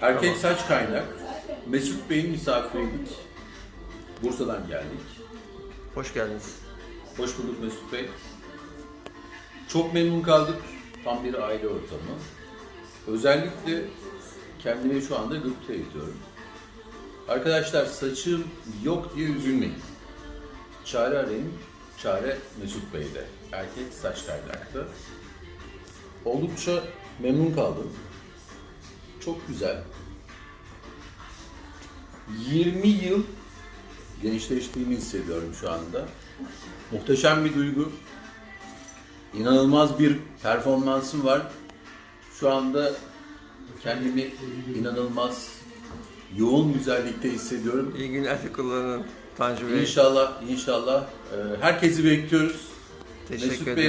Erkek saç kaynak. Mesut Bey'in misafiriydik. Bursa'dan geldik. Hoş geldiniz. Hoş bulduk Mesut Bey. Çok memnun kaldık. Tam bir aile ortamı. Özellikle kendimi şu anda gıpta ediyorum. Arkadaşlar saçım yok diye üzülmeyin. Çare arayın. Çare Mesut Bey'de. Erkek saç kaynakta. Oldukça memnun kaldım. Çok güzel. 20 yıl gençleştiğimi hissediyorum şu anda. Muhteşem bir duygu. İnanılmaz bir performansım var. Şu anda kendimi inanılmaz yoğun güzellikte hissediyorum. İyi günler kullanın Tanju Bey. İnşallah, inşallah. e, Herkesi bekliyoruz. Teşekkür Mesut ederim. Bey